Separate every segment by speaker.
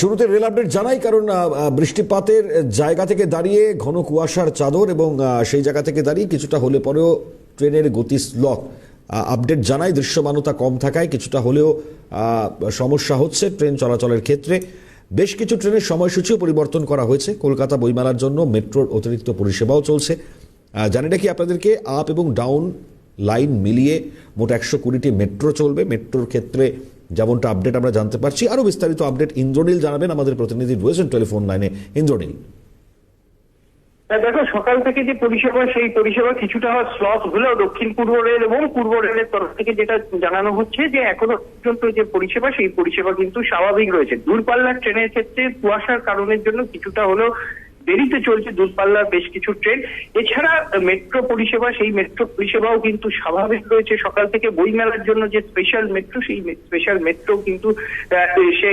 Speaker 1: শুরুতে rail update জানাই, কারণ বৃষ্টিপাতের জায়গা থেকে দাঁড়িয়ে ঘন কুয়াশার চাদর এবং সেই জায়গা থেকে দাঁড়িয়ে কিছুটা হলে পরেও ট্রেনের গতি স্লক আপডেট জানাই, দৃশ্যমানতা কম থাকায় কিছুটা হলেও সমস্যা হচ্ছে ট্রেন চলাচলের ক্ষেত্রে। বেশ কিছু ট্রেনের সময়সূচিও পরিবর্তন করা হয়েছে। কলকাতা বইমেলার জন্য মেট্রোর অতিরিক্ত পরিষেবাও চলছে। জানি নাকি আপনাদেরকে আপ এবং ডাউন লাইন মিলিয়ে মোট একশো কুড়িটি মেট্রো চলবে। মেট্রোর ক্ষেত্রে যেমনটা আপডেট আমরা জানতে পারছি, আরও বিস্তারিত আপডেট ইন্দ্রনীল জানাবেন, আমাদের প্রতিনিধি রয়েছেন টেলিফোন লাইনে। ইন্দ্রনীল।
Speaker 2: দেখো, সকাল থেকে যে পরিষেবা, সেই পরিষেবা কিছুটা স্লথ হলেও দক্ষিণ পূর্ব রেল এবং পূর্ব রেলের তরফ থেকে যেটা জানানো হচ্ছে যে এখনও পর্যন্ত যে পরিষেবা, সেই পরিষেবা কিন্তু স্বাভাবিক রয়েছে। দূরপাল্লার ট্রেনের ক্ষেত্রে কুয়াশার কারণের জন্য কিছুটা হলেও দেরিতে চলছে দূরপাল্লার বেশ কিছু ট্রেন। এছাড়া মেট্রো পরিষেবা, সেই মেট্রো পরিষেবাও কিন্তু স্বাভাবিক রয়েছে। সকাল থেকে বই মেলার জন্য যে স্পেশাল মেট্রো সেই স্পেশাল মেট্রো কিন্তু সে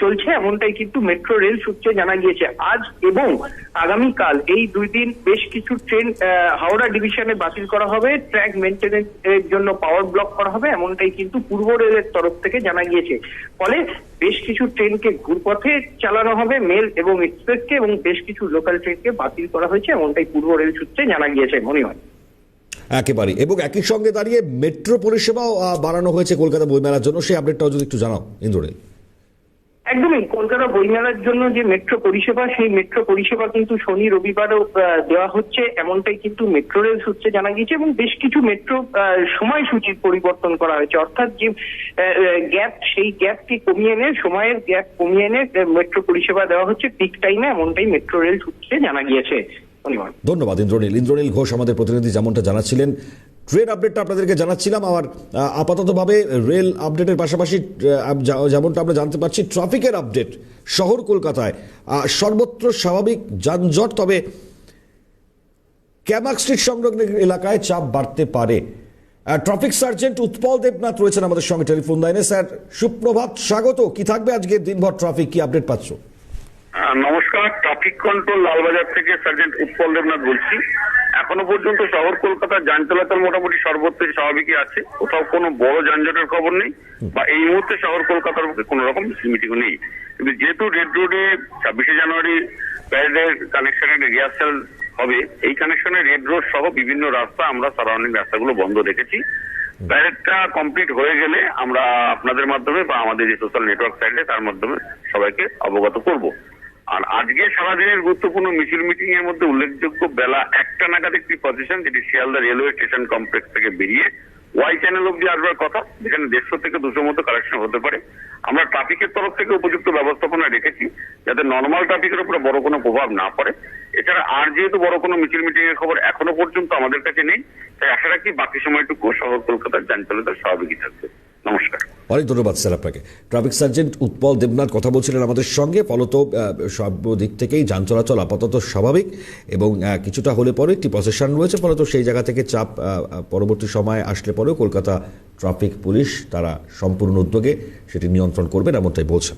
Speaker 2: চলছে। এমনটাই কিন্তু মেট্রো রেল সূত্রে জানা গিয়েছে। আজ এবং আগামীকাল এই দুই দিন বেশ কিছু ট্রেন হাওড়া ডিভিশনে বাতিল করা হবে। ট্র্যাক মেনটেন্যান্স এর জন্য পাওয়ার ব্লক করা হবে। এমনটাই কিন্তু পূর্ব রেলের তরফ থেকে জানা গিয়েছে। ফলে বেশ কিছু ট্রেনকে ঘুরপথে চালানো হবে মেল এবং এক্সপ্রেসকে এবং বেশ কিছু লোকাল ট্রেনকে বাতিল করা হয়েছে, এমনটাই পূর্ব রেল সূত্রে জানা গিয়েছে, মনে হয়।
Speaker 1: একেবারে এবং একই সঙ্গে দাঁড়িয়ে মেট্রো পরিষেবাও বাড়ানো হয়েছে কলকাতা বইমেলার জন্য। সেই আপডেটটাও যদি একটু জানাও, ইন্দ্রনীল।
Speaker 2: একদমই, কলকাতা বইমেলার জন্য যে মেট্রো পরিষেবা, সেই মেট্রো পরিষেবা কিন্তু শনি, রবিবারও দেওয়া হচ্ছে। এমনটাই কিন্তু মেট্রো রেল সূত্রে জানা গিয়েছে এবং বেশ কিছু মেট্রো সময়সূচির পরিবর্তন করা হয়েছে। অর্থাৎ যে গ্যাপ, সেই গ্যাপটি কমিয়ে এনে, সময়ের গ্যাপ কমিয়ে এনে মেট্রো পরিষেবা দেওয়া হচ্ছে। পিক টাইমে এমনটাই মেট্রো রেল সূত্রে জানা গিয়েছে। ধন্যবাদ,
Speaker 1: ইন্দ্রনীল। ইন্দ্রনীল ঘোষ আমাদের প্রতিনিধি যেমনটা জানাচ্ছিলেন ট্রেন আপডেটটা আপনাদেরকে জানাচ্ছিলাম। আহ, আপাততভাবে রেল আপডেটের পাশাপাশি যেমনটা আমরা জানতে পারছি ট্রাফিকের আপডেট শহর কলকাতায়। সর্বত্র স্বাভাবিক যানজট তবে ক্যামাক স্ট্রিট সংলগ্ন এলাকায় চাপ বাড়তে পারে। ট্রাফিক সার্জেন্ট উৎপল দেবনাথ রয়েছেন আমাদের সঙ্গে টেলিফোন লাইনে। স্যার সুপ্রভাত স্বাগত। কি থাকবে আজকে দিনভর ট্রাফিক কি আপডেট পাচ্ছ?
Speaker 3: নমস্কার ট্রাফিক কন্ট্রোল লালবাজার থেকে সার্জেন্ট উৎপল দেবনাথ বলছি। এখনও পর্যন্ত শহর কলকাতার যান চলাচল মোটামুটি সর্বত্রই স্বাভাবিকই আছে। কোথাও কোনো বড় যানজটের খবর নেই বা এই মুহূর্তে শহর কলকাতার বুকে কোনো রকম মিটিং নেই। কিন্তু যেহেতু রেড রোডে ছাব্বিশে জানুয়ারি প্যারেডের কানেকশনের রিহার্সাল হবে, এই কানেকশনে রেড রোড সহ বিভিন্ন রাস্তা আমরা সারাউন্ডিং রাস্তাগুলো বন্ধ রেখেছি। প্যারেডটা কমপ্লিট হয়ে গেলে আমরা আপনাদের মাধ্যমে বা আমাদের যে সোশ্যাল নেটওয়ার্ক সাইটে তার মাধ্যমে সবাইকে অবগত করব। আর আজকে সারাদিনের গুরুত্বপূর্ণ মিছিল মিটিং এর মধ্যে উল্লেখযোগ্য বেলা একটা নাগাদ একটি পজিশন যেটি শিয়ালদা রেলওয়ে স্টেশন কমপ্লেক্স থেকে বেরিয়ে ওয়াই চ্যানেল অব্দি আসবার কথা, যেখানে দেড়শো থেকে দুশো মতো কালেকশন হতে পারে। আমরা ট্রাফিকের তরফ থেকে উপযুক্ত ব্যবস্থাপনা রেখেছি, যাতে নর্মাল ট্রাফিকের উপরে বড় কোনো প্রভাব না পড়ে। এছাড়া আর যেহেতু বড় কোনো মিছিল মিটিং এর খবর এখনও পর্যন্ত আমাদের কাছে নেই, তাই আশা রাখি বাকি সময়টুকু শহর কলকাতার যান চলাচল স্বাভাবিকই থাকবে।
Speaker 1: অনেক ধন্যবাদ স্যার আপনাকে। ট্রাফিক সার্জেন্ট উৎপল দেবনাথ কথা বলছিলেন আমাদের সঙ্গে। ফলত সব দিক থেকেই যান চলাচল আপাতত স্বাভাবিক এবং কিছুটা হলে পরে একটি প্রসেশন রয়েছে। ফলত সেই জায়গা থেকে চাপ পরবর্তী সময়ে আসলে পরেও কলকাতা ট্রাফিক পুলিশ তারা সম্পূর্ণ উদ্যোগে সেটি নিয়ন্ত্রণ করবেন এমনটাই বলছেন।